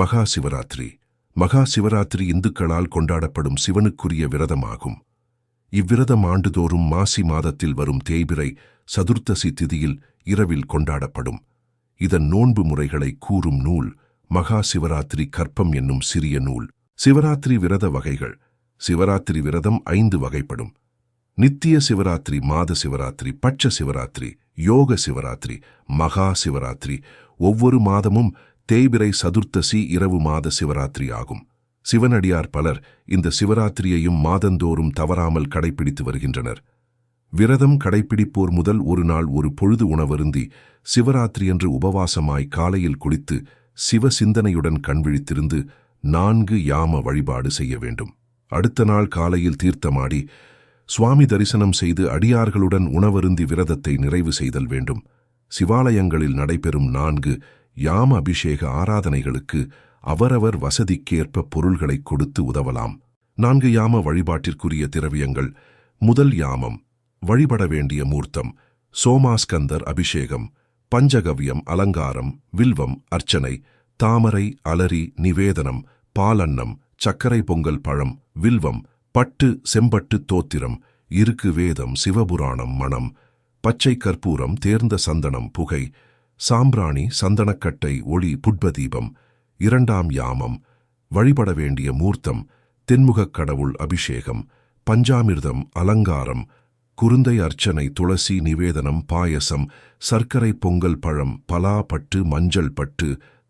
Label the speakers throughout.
Speaker 1: மகா சிவராத்திரி மகா சிவராத்திரி இந்துக்களால் கொண்டாடப்படும் சிவனுக்குரிய விரதமாகும். இவ்விரதம் ஆண்டுதோறும் மாசி மாதத்தில் வரும் தேய்பிரை சதுர்த்தசி திதியில் இரவில் கொண்டாடப்படும். இதன் நோன்பு முறைகளை கூறும் நூல் மகா சிவராத்திரி கற்பம் என்னும் சிறிய நூல். சிவராத்திரி விரத வகைகள். சிவராத்திரி விரதம் ஐந்து வகைப்படும். நித்திய சிவராத்திரி மாத சிவராத்திரி பட்ச சிவராத்திரி யோக சிவராத்திரி மகா சிவராத்திரி. ஒவ்வொரு மாதமும் தேய்பிரை சதுர்த்தசி இரவு மாத சிவராத்திரி ஆகும். சிவனடியார் பலர் இந்த சிவராத்திரியையும் மாதந்தோறும் தவறாமல் கடைபிடித்து வருகின்றனர். விரதம் கடைப்பிடிப்போர் முதல் ஒரு நாள் ஒரு பொழுது உணவருந்தி சிவராத்திரியன்று உபவாசமாய் காலையில் குளித்து சிவ சிந்தனையுடன் கண்விழித்திருந்து நான்கு யாம வழிபாடு செய்ய வேண்டும். அடுத்த நாள் காலையில் தீர்த்தமாடி சுவாமி தரிசனம் செய்து அடியார்களுடன் உணவருந்தி விரதத்தை நிறைவு செய்தல் வேண்டும். சிவாலயங்களில் நடைபெறும் நான்கு யாம அபிஷேக ஆராதனைகளுக்கு அவரவர் வசதிக்கேற்ப பொருள்களை கொடுத்து உதவலாம். நான்கு யாம வழிபாட்டிற்குரிய திரவியங்கள் முதல் யாமம் வழிபட வேண்டிய மூர்த்தம் சோமாஸ்கந்தர் அபிஷேகம் பஞ்சகவ்யம் அலங்காரம் வில்வம் அர்ச்சனை தாமரை அலரி நிவேதனம் பாலன்னம் சர்க்கரை பொங்கல் பழம் வில்வம் பட்டு செம்பட்டு தோத்திரம் இருக்கு வேதம் சிவபுராணம் மணம் பச்சை கற்பூரம் தேர்ந்த சந்தனம் புகை சாம்பிராணி சந்தனக்கட்டை ஒளி புட்பதீபம் இரண்டாம் யாமம் வழிபட வேண்டிய மூர்த்தம் தென்முகக் கடவுள் அபிஷேகம் பஞ்சாமிர்தம் அலங்காரம் குருந்தை அர்ச்சனை துளசி நிவேதனம் பாயசம் சர்க்கரை பொங்கல் பழம் பலா பட்டு மஞ்சள் பட்டு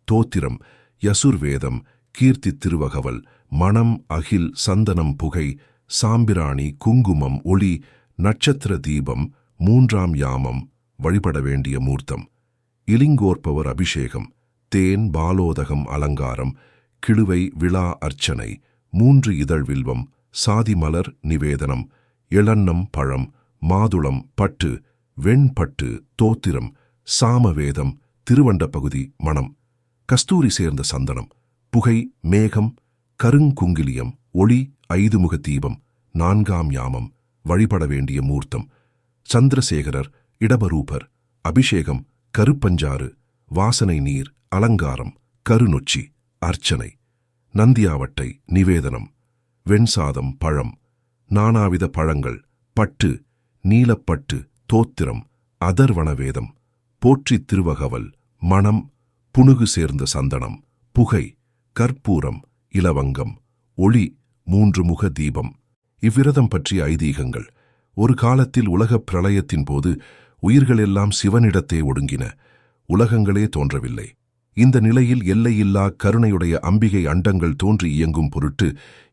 Speaker 1: தோத்திரம் யசுர்வேதம் கீர்த்தி திருவகவல் மணம் அகில் சந்தனம் புகை சாம்பிராணி குங்குமம் ஒளி நட்சத்திர தீபம் மூன்றாம் யாமம் வழிபட வேண்டிய மூர்த்தம். இலிங்கோர்ப்பவர் அபிஷேகம் தேன் பாலோதகம் அலங்காரம் கிழுவை விழா அர்ச்சனை மூன்று இதழ் வில்வம் சாதிமலர் நிவேதனம் இளன்னம் பழம் மாதுளம் பட்டு வெண்பட்டு தோத்திரம் சாமவேதம் திருவண்ட பகுதி மணம் கஸ்தூரி சேர்ந்த சந்தனம் புகை மேகம் கருங்குங்கிலியம் ஒளி ஐதுமுக தீபம் நான்காம் யாமம் வழிபட வேண்டிய மூர்த்தம் சந்திரசேகரர் இடபரூபர் அபிஷேகம் கருப்பஞ்சாறு வாசனை நீர் அலங்காரம் கருநொச்சி அர்ச்சனை நந்தியாவட்டை நிவேதனம் வெண்சாதம் பழம் நானாவித பழங்கள் பட்டு நீலப்பட்டு தோத்திரம் அதர்வனவேதம் போற்றித் திருவகவல் மணம் புனுகு சேர்ந்த சந்தனம் புகை கற்பூரம் இலவங்கம் ஒளி மூன்று முக தீபம் இவ்விரதம் பற்றிய ஐதீகங்கள். ஒரு காலத்தில் உலகப் பிரளயத்தின் போது உயிர்களெல்லாம் சிவனிடத்தே ஒடுங்கின. உலகங்களே தோன்றவில்லை. இந்த நிலையில் எல்லையில்லா கருணையுடைய அம்பிகை அண்டங்கள் தோன்றி இயங்கும் பொருட்டு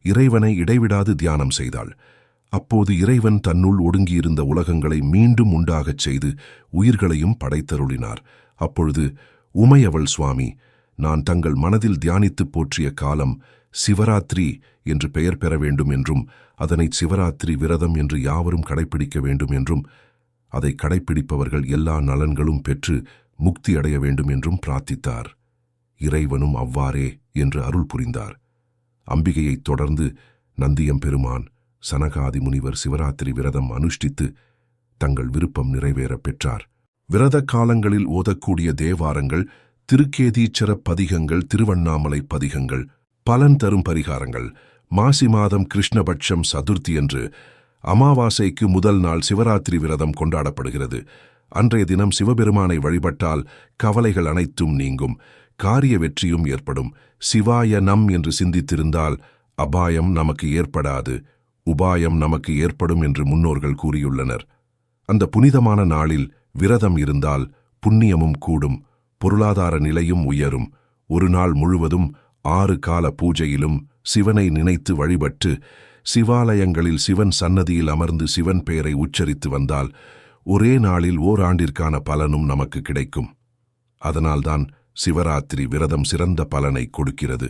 Speaker 1: இறைவனை இடைவிடாது தியானம் செய்தாள். அப்போது இறைவன் தன்னுள் ஒடுங்கியிருந்த உலகங்களை மீண்டும் உண்டாகச் செய்து உயிர்களையும் படைத்தருளினார். அப்பொழுது உமையவள் சுவாமி நான் தங்கள் மனதில் தியானித்துப் போற்றிய காலம் சிவராத்திரி என்று பெயர் பெற வேண்டும் என்றும் அதனை சிவராத்திரி விரதம் என்று யாவரும் கடைபிடிக்க வேண்டும் என்றும் அதை கடைப்பிடிப்பவர்கள் எல்லா நலன்களும் பெற்று முக்தி அடைய வேண்டும் என்றும் பிரார்த்தித்தார். இறைவனும் அவ்வாறே என்று அருள் புரிந்தார். அம்பிகையைத் தொடர்ந்து நந்தியம்பெருமான் சனகாதி முனிவர் சிவராத்திரி விரதம் அனுஷ்டித்து தங்கள் விருப்பம் நிறைவேறப் பெற்றார். விரத காலங்களில் ஓதக்கூடிய தேவாரங்கள் திருக்கேதீச்சர பதிகங்கள் திருவண்ணாமலை பதிகங்கள் பலன் தரும் பரிகாரங்கள் மாசி மாதம் கிருஷ்ணபட்சம் சதுர்த்தி என்று அமாவாசைக்கு முதல் நாள் சிவராத்திரி விரதம் கொண்டாடப்படுகிறது. அன்றைய தினம் சிவபெருமானை வழிபட்டால் கவலைகள் அனைத்தும் நீங்கும் காரிய வெற்றியும் ஏற்படும். சிவாய நம் என்று சிந்தித்திருந்தால் அபாயம் நமக்கு ஏற்படாது உபாயம் நமக்கு ஏற்படும் என்று முன்னோர்கள் கூறியுள்ளனர். அந்த புனிதமான நாளில் விரதம் இருந்தால் புண்ணியமும் கூடும் பொருளாதார நிலையும் உயரும். ஒரு நாள் முழுவதும் ஆறு கால பூஜையிலும் சிவனை நினைத்து வழிபட்டு சிவாலயங்களில் சிவன் சன்னதியில் அமர்ந்து சிவன் பெயரை உச்சரித்து வந்தால் ஒரே நாளில் ஓராண்டிற்கான பலனும் நமக்கு கிடைக்கும். அதனால்தான் சிவராத்திரி விரதம் சிறந்த பலனை கொடுக்கிறது.